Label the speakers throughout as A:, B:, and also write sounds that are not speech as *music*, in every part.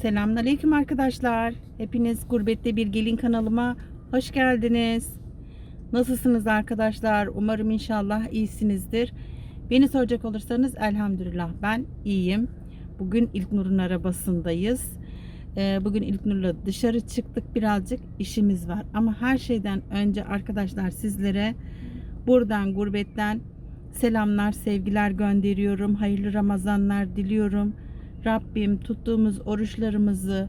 A: Selamünaleyküm arkadaşlar. Hepiniz Gurbette Bir Gelin kanalıma hoş geldiniz. Nasılsınız arkadaşlar? Umarım inşallah iyisinizdir. Beni soracak olursanız elhamdülillah ben iyiyim. Bugün İlknur'un arabasındayız. Ee, Bugün İlknur'la dışarı çıktık. Birazcık işimiz var. Ama her şeyden önce arkadaşlar sizlere buradan gurbetten selamlar, sevgiler gönderiyorum. Hayırlı Ramazanlar diliyorum. Rabbim tuttuğumuz oruçlarımızı,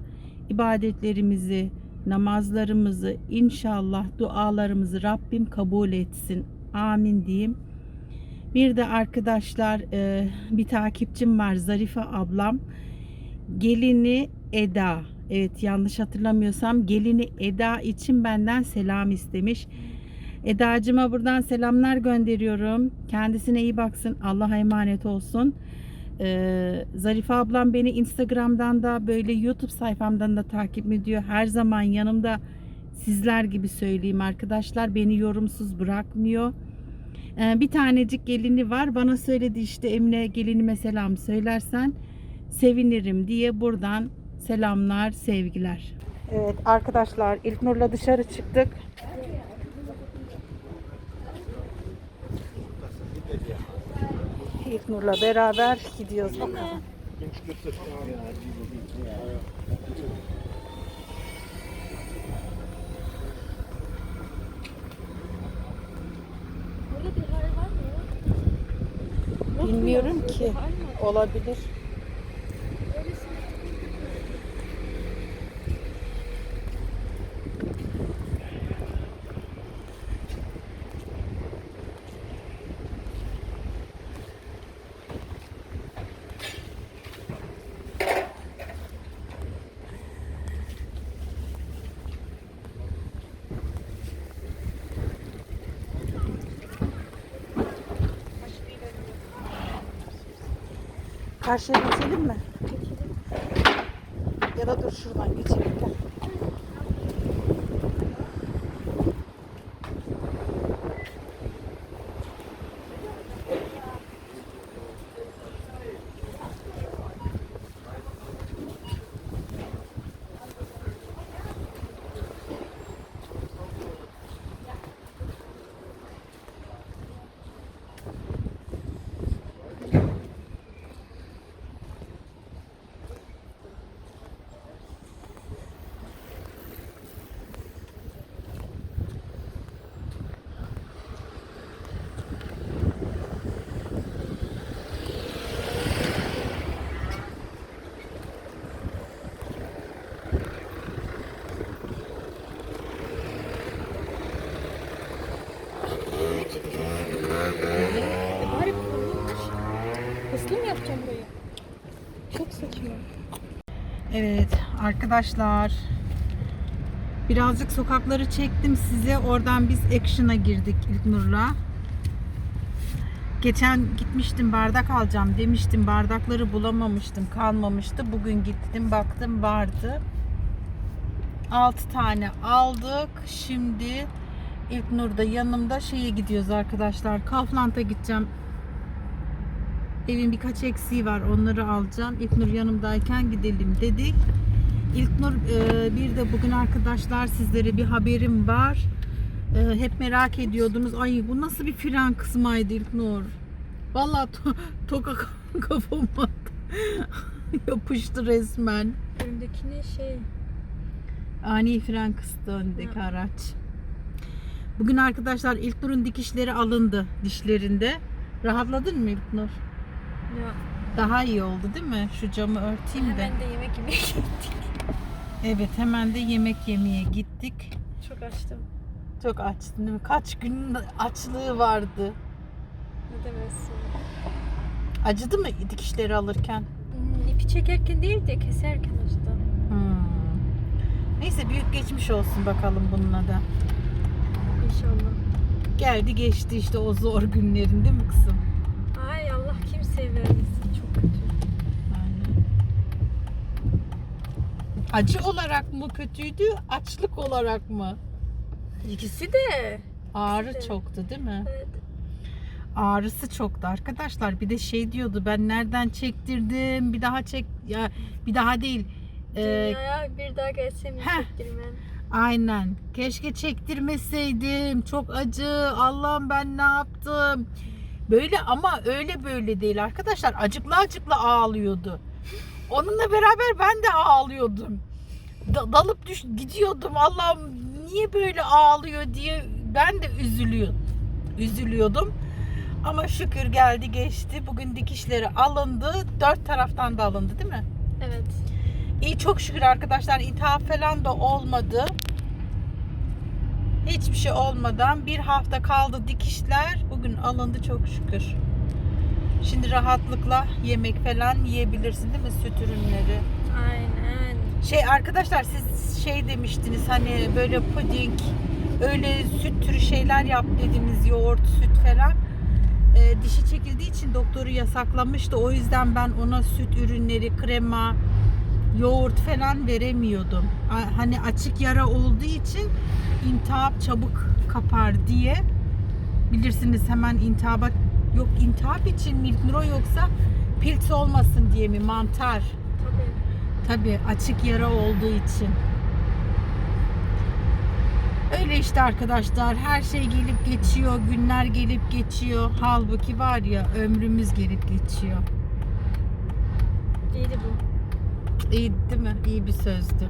A: ibadetlerimizi, namazlarımızı, inşallah dualarımızı Rabbim kabul etsin. Amin diyeyim. Bir de arkadaşlar e, bir takipçim var Zarife ablam. Gelini Eda. Evet yanlış hatırlamıyorsam gelini Eda için benden selam istemiş. Edacıma buradan selamlar gönderiyorum. Kendisine iyi baksın. Allah'a emanet olsun. Ee, Zarife ablam beni Instagram'dan da böyle YouTube sayfamdan da takip ediyor. Her zaman yanımda sizler gibi söyleyeyim arkadaşlar. Beni yorumsuz bırakmıyor. Ee, bir tanecik gelini var. Bana söyledi işte Emine gelinime selam söylersen sevinirim diye buradan selamlar, sevgiler. Evet arkadaşlar İlknur'la dışarı çıktık. İlknur'la beraber gidiyoruz bakalım. Bilmiyorum ki. Olabilir. Karşıya geçelim mi? Ya da dur şuradan geçelim. Gel.
B: Çok saçma.
A: Evet arkadaşlar. Birazcık sokakları çektim size. Oradan biz action'a girdik İlknur'la. Geçen gitmiştim bardak alacağım demiştim. Bardakları bulamamıştım kalmamıştı. Bugün gittim baktım vardı. 6 tane aldık. Şimdi İlknur'da yanımda. Şeye gidiyoruz arkadaşlar. Kaufland'a gideceğim Evin birkaç eksiği var. Onları alacağım. İlknur yanımdayken gidelim dedik. İlknur e, bir de bugün arkadaşlar sizlere bir haberim var. E, hep merak ediyordunuz. Ay bu nasıl bir fren kısmaydı İlknur? Vallahi to *laughs* toka *laughs* kafama *laughs* yapıştı resmen.
B: Önümdekini şey...
A: Ani fren kıstı öndeki araç. Bugün arkadaşlar İlknur'un dikişleri alındı dişlerinde. Rahatladın mı İlknur?
B: Ya
A: Daha iyi oldu değil mi? Şu camı örteyim de.
B: hemen de yemek yemeye gittik.
A: Evet hemen de yemek yemeye gittik.
B: Çok açtım.
A: Çok açtın değil mi? Kaç günün açlığı vardı.
B: Ne demezsin.
A: Acıdı mı dikişleri alırken?
B: Hmm, ipi çekerken değil de keserken acıdı.
A: Hmm. Neyse büyük geçmiş olsun bakalım bununla da.
B: İnşallah.
A: Geldi geçti işte o zor günlerin değil mi kızım?
B: Vermesin. Çok kötü.
A: Aynen. Acı olarak mı kötüydü, açlık olarak mı?
B: İkisi de.
A: Ağrı
B: İkisi de.
A: çoktu değil mi?
B: Evet.
A: Ağrısı çoktu arkadaşlar. Bir de şey diyordu ben nereden çektirdim bir daha çek ya bir daha değil Ee,
B: Dünyaya bir daha gelsem hissettirmem.
A: aynen. Keşke çektirmeseydim. Çok acı. Allah'ım ben ne yaptım? Böyle ama öyle böyle değil arkadaşlar. Acıklı acıklı ağlıyordu. Onunla beraber ben de ağlıyordum. Da- dalıp düş gidiyordum. Allah'ım niye böyle ağlıyor diye ben de üzülüyor üzülüyordum. Ama şükür geldi geçti. Bugün dikişleri alındı. Dört taraftan da alındı değil mi?
B: Evet.
A: İyi çok şükür arkadaşlar iltihap falan da olmadı. Hiçbir şey olmadan bir hafta kaldı dikişler. Bugün alındı çok şükür. Şimdi rahatlıkla yemek falan yiyebilirsin değil mi süt ürünleri?
B: Aynen.
A: Şey arkadaşlar siz şey demiştiniz hani böyle puding öyle süt türü şeyler yap dediniz yoğurt süt falan. Ee, dişi çekildiği için doktoru yasaklamıştı. O yüzden ben ona süt ürünleri, krema, yoğurt falan veremiyordum. Hani açık yara olduğu için intihap çabuk kapar diye. Bilirsiniz hemen intihaba yok intihap için Nuro yoksa pilts olmasın diye mi mantar?
B: Tabii
A: açık yara olduğu için. Öyle işte arkadaşlar her şey gelip geçiyor, günler gelip geçiyor. Halbuki var ya ömrümüz gelip geçiyor.
B: İyiydi bu.
A: İyi değil mi? İyi bir sözdü.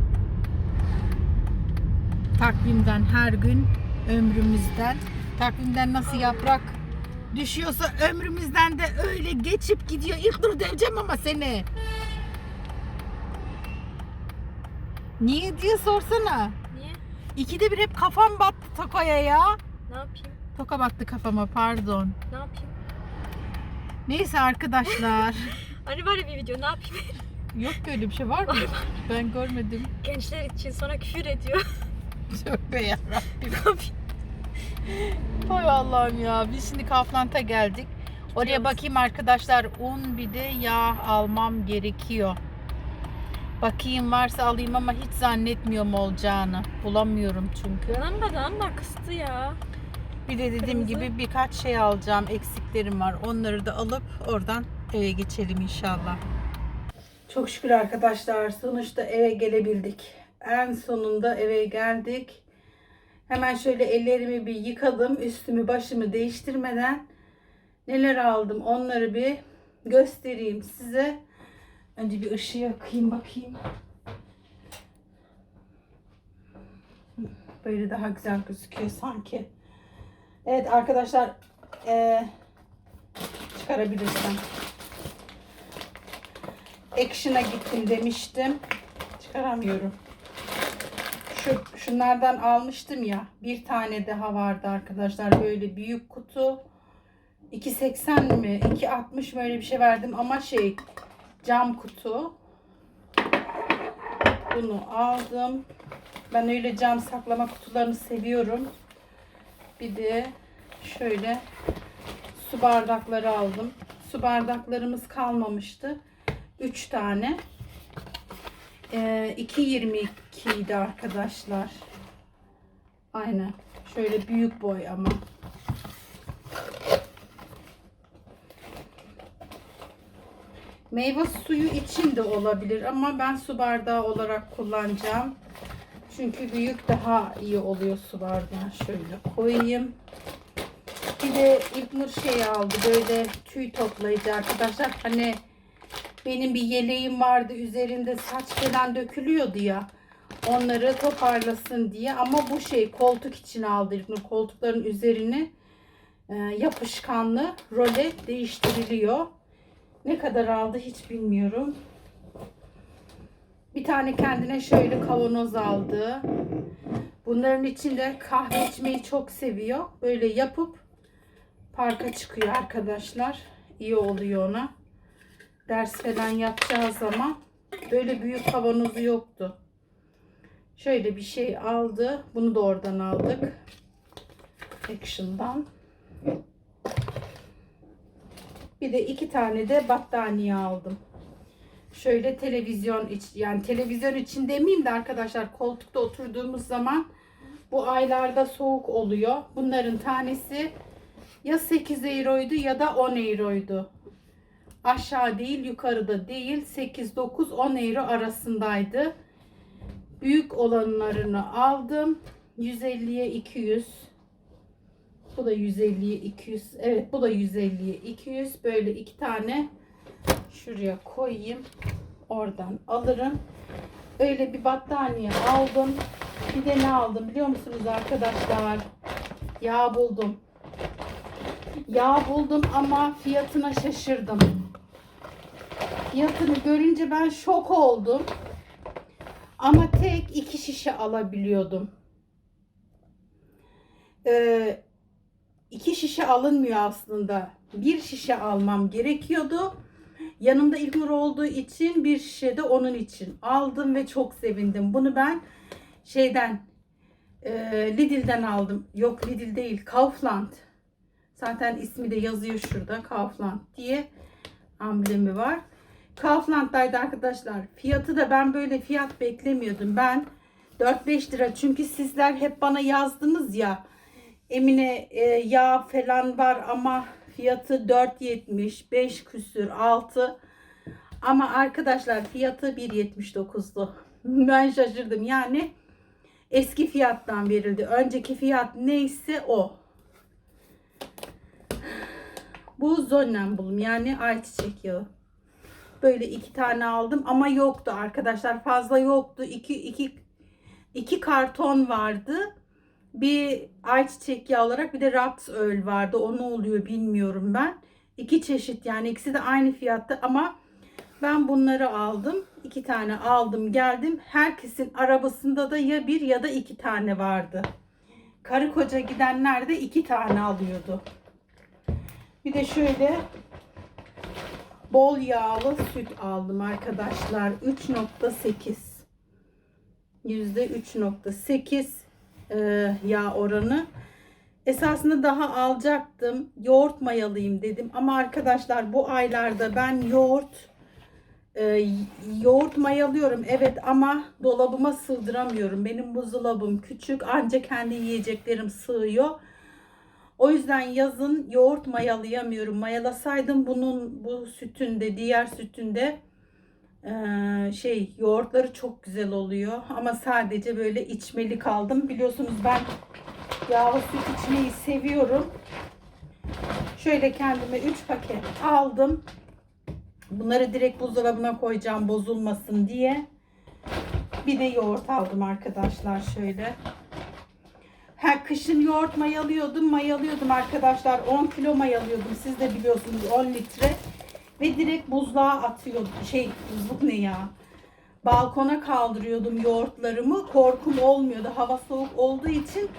A: Takvimden her gün ömrümüzden, takvimden nasıl yaprak düşüyorsa ömrümüzden de öyle geçip gidiyor. İlk dur döveceğim ama seni. Niye diye sorsana.
B: Niye?
A: İkide bir hep kafam battı Toko'ya ya.
B: Ne yapayım?
A: Toka baktı kafama pardon.
B: Ne yapayım?
A: Neyse arkadaşlar. *laughs*
B: Hani ya bir video ne yapayım?
A: Yok böyle bir şey var mı? Ben görmedim.
B: Gençler için sonra küfür ediyor. *laughs*
A: Tövbe yarabbim.
B: ne yapayım?
A: Hay Allah'ım ya. Biz şimdi Kaufland'a geldik. Oraya bakayım arkadaşlar. Un bir de yağ almam gerekiyor. Bakayım varsa alayım ama hiç zannetmiyorum olacağını. Bulamıyorum çünkü.
B: Yanmadan da kıstı ya.
A: Bir de dediğim
B: Kırmızı.
A: gibi birkaç şey alacağım. Eksiklerim var. Onları da alıp oradan eve geçelim inşallah. Çok şükür arkadaşlar. Sonuçta eve gelebildik. En sonunda eve geldik. Hemen şöyle ellerimi bir yıkadım. Üstümü başımı değiştirmeden neler aldım onları bir göstereyim size. Önce bir ışığı yakayım bakayım. Böyle daha güzel gözüküyor sanki. Evet arkadaşlar eee çıkarabilirsem. Action'a gittim demiştim. Çıkaramıyorum. Şu şunlardan almıştım ya. Bir tane daha vardı arkadaşlar. Böyle büyük kutu. 2.80 mi? 2.60 mı öyle bir şey verdim ama şey cam kutu. Bunu aldım. Ben öyle cam saklama kutularını seviyorum. Bir de şöyle su bardakları aldım. Su bardaklarımız kalmamıştı. 3 tane. Ee, 2.22 idi arkadaşlar. Aynen. Şöyle büyük boy ama. Meyve suyu için de olabilir ama ben su bardağı olarak kullanacağım. Çünkü büyük daha iyi oluyor su bardağı. Şöyle koyayım. Bir de İlknur şey aldı böyle tüy toplayıcı arkadaşlar. Hani benim bir yeleğim vardı üzerinde saç falan dökülüyordu ya. Onları toparlasın diye. Ama bu şey koltuk için aldı İlknur. Koltukların üzerini e, yapışkanlı role değiştiriliyor. Ne kadar aldı hiç bilmiyorum. Bir tane kendine şöyle kavanoz aldı. Bunların içinde kahve içmeyi çok seviyor. Böyle yapıp parka çıkıyor arkadaşlar. İyi oluyor ona. Ders falan yapacağı zaman böyle büyük kavanozu yoktu. Şöyle bir şey aldı. Bunu da oradan aldık. Action'dan. Bir de iki tane de battaniye aldım. Şöyle televizyon iç yani televizyon için demeyeyim de arkadaşlar koltukta oturduğumuz zaman bu aylarda soğuk oluyor. Bunların tanesi ya 8 euroydu ya da 10 euroydu. Aşağı değil yukarıda değil 8-9-10 euro arasındaydı. Büyük olanlarını aldım. 150'ye 200. Bu da 150'ye 200. Evet bu da 150'ye 200. Böyle iki tane şuraya koyayım. Oradan alırım. Öyle bir battaniye aldım. Bir de ne aldım biliyor musunuz arkadaşlar? Yağ buldum. Yağ buldum ama fiyatına şaşırdım. Fiyatını görünce ben şok oldum. Ama tek iki şişe alabiliyordum. Ee, iki şişe alınmıyor aslında. Bir şişe almam gerekiyordu. Yanımda İlknur olduğu için bir şişe de onun için aldım ve çok sevindim. Bunu ben şeyden e, Lidl'den aldım. Yok Lidl değil Kaufland. Zaten ismi de yazıyor şurada Kaufland diye amblemi var. Kaufland'daydı arkadaşlar. Fiyatı da ben böyle fiyat beklemiyordum. Ben 4-5 lira çünkü sizler hep bana yazdınız ya Emine e, yağ falan var ama fiyatı 4.70 5 küsür 6 ama arkadaşlar fiyatı 1.79'du. *laughs* Ben şaşırdım yani eski fiyattan verildi. Önceki fiyat neyse o. Bu Zonnembulm yani ayçiçek yağı. Böyle iki tane aldım ama yoktu arkadaşlar. Fazla yoktu. İki, iki, iki karton vardı. Bir ayçiçek yağı olarak bir de Raps Öl vardı. O ne oluyor bilmiyorum ben. İki çeşit yani ikisi de aynı fiyatta ama ben bunları aldım. İki tane aldım geldim. Herkesin arabasında da ya bir ya da iki tane vardı. Karı koca gidenler de iki tane alıyordu. Bir de şöyle bol yağlı süt aldım arkadaşlar. 3.8 yüzde 3.8 e, yağ oranı. Esasında daha alacaktım. Yoğurt mayalıyım dedim. Ama arkadaşlar bu aylarda ben yoğurt e, yoğurt mayalıyorum. Evet ama dolabıma sığdıramıyorum. Benim buzdolabım küçük. Ancak kendi yiyeceklerim sığıyor. O yüzden yazın yoğurt mayalayamıyorum. Mayalasaydım bunun bu sütünde, diğer sütünde eee, şey yoğurtları çok güzel oluyor. Ama sadece böyle içmeli kaldım. Biliyorsunuz ben yağlı süt içmeyi seviyorum. Şöyle kendime 3 paket aldım. Bunları direkt buzdolabına koyacağım bozulmasın diye. Bir de yoğurt aldım arkadaşlar şöyle. Ha, kışın yoğurt mayalıyordum. Mayalıyordum arkadaşlar. 10 kilo mayalıyordum. Siz de biliyorsunuz 10 litre. Ve direkt buzluğa atıyordum. Şey buzluk ne ya? Balkona kaldırıyordum yoğurtlarımı. Korkum olmuyordu. Hava soğuk olduğu için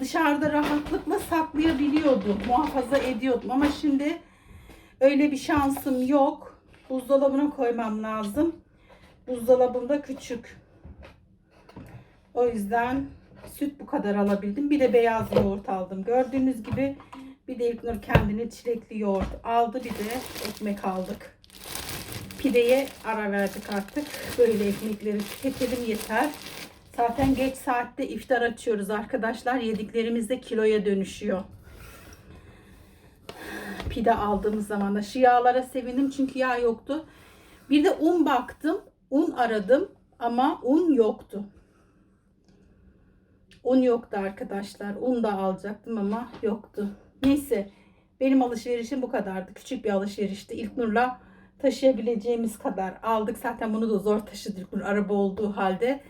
A: dışarıda rahatlıkla saklayabiliyordum. Muhafaza ediyordum. Ama şimdi öyle bir şansım yok. Buzdolabına koymam lazım. Buzdolabım da küçük. O yüzden süt bu kadar alabildim. Bir de beyaz yoğurt aldım. Gördüğünüz gibi bir de İlknur kendine çilekli yoğurt aldı. Bir de ekmek aldık. Pideye ara verdik artık. Böyle ekmekleri tüketelim yeter. Zaten geç saatte iftar açıyoruz arkadaşlar. Yediklerimiz de kiloya dönüşüyor. Pide aldığımız zaman da şu yağlara sevindim çünkü yağ yoktu. Bir de un baktım. Un aradım ama un yoktu. Un yoktu arkadaşlar. Un da alacaktım ama yoktu. Neyse benim alışverişim bu kadardı. Küçük bir alışverişti. İlknur'la taşıyabileceğimiz kadar aldık. Zaten bunu da zor taşıdı İlknur araba olduğu halde.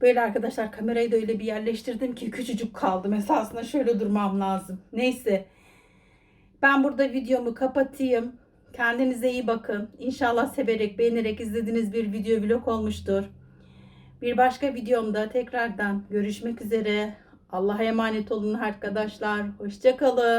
A: Böyle arkadaşlar kamerayı da öyle bir yerleştirdim ki küçücük kaldım. Esasında şöyle durmam lazım. Neyse. Ben burada videomu kapatayım. Kendinize iyi bakın. İnşallah severek, beğenerek izlediğiniz bir video vlog olmuştur. Bir başka videomda tekrardan görüşmek üzere. Allah'a emanet olun arkadaşlar. Hoşçakalın.